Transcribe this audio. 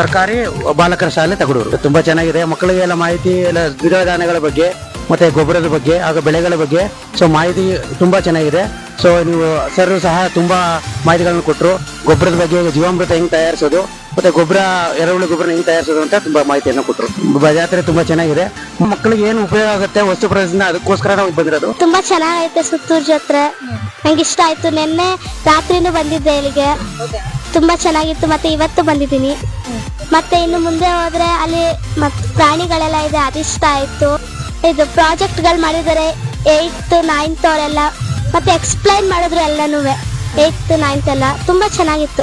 ಸರ್ಕಾರಿ ಬಾಲಕರ ಶಾಲೆ ತಗಡೂರು ತುಂಬಾ ಚೆನ್ನಾಗಿದೆ. ಮಕ್ಕಳಿಗೆ ಎಲ್ಲ ಮಾಹಿತಿ ಎಲ್ಲ ದ್ವಿದಳ ಧಾನ್ಯಗಳ ಬಗ್ಗೆ ಮತ್ತೆ ಗೊಬ್ಬರದ ಬಗ್ಗೆ ಹಾಗೂ ಬೆಳೆಗಳ ಬಗ್ಗೆ ಸೊ ಮಾಹಿತಿ ತುಂಬಾ ಚೆನ್ನಾಗಿದೆ. ಸೊ ನೀವು ಸರ್ ಸಹ ತುಂಬಾ ಮಾಹಿತಿಗಳನ್ನು ಕೊಟ್ಟರು ಗೊಬ್ಬರದ ಬಗ್ಗೆ ಜೀವಾಮೃತ ಹೆಂಗ್ ತಯಾರಿಸೋದು ಮತ್ತೆ ಗೊಬ್ಬರ ಎರೆಹುಳು ಗೊಬ್ಬರ ಹೆಂಗ್ ತಯಾರಿಸೋದು ಅಂತ ತುಂಬಾ ಮಾಹಿತಿಯನ್ನು ಕೊಟ್ಟರು ಜಾತ್ರೆ ತುಂಬಾ ಚೆನ್ನಾಗಿದೆ. ಮಕ್ಕಳಿಗೆ ಏನು ಉಪಯೋಗ ಆಗುತ್ತೆ ವಸ್ತು ಪ್ರದರ್ಶನ ಅದಕ್ಕೋಸ್ಕರ ನಾವು ಬಂದಿರೋದು. ತುಂಬಾ ಚೆನ್ನಾಗೈತೆ ಸುತ್ತೂರು ಜಾತ್ರೆ. ನಂಗೆ ಇಷ್ಟ ಆಯ್ತು. ನಿನ್ನೆ ರಾತ್ರಿನೂ ಬಂದಿದ್ದೆ ಇಲ್ಲಿಗೆ. ತುಂಬಾ ಚೆನ್ನಾಗಿತ್ತು ಮತ್ತೆ ಇವತ್ತು ಬಂದಿದ್ದೀನಿ. ಮತ್ತೆ ಇನ್ನು ಮುಂದೆ ಹೋದ್ರೆ ಅಲ್ಲಿ ಮತ್ತೆ ಪ್ರಾಣಿಗಳೆಲ್ಲ ಇದೆ, ಅದಿಷ್ಟ ಆಯ್ತು. ಇದು ಪ್ರಾಜೆಕ್ಟ್ಗಳು ಮಾಡಿದ್ದಾರೆ, ಏಯ್ತ್, ನೈನ್ತ್ ಅವರೆಲ್ಲ. ಮತ್ತೆ ಎಕ್ಸ್ಪ್ಲೈನ್ ಮಾಡಿದ್ರು ಎಲ್ಲನೂ ಏಯ್ತ್, ನೈನ್ತ್ ಎಲ್ಲ. ತುಂಬಾ ಚೆನ್ನಾಗಿತ್ತು.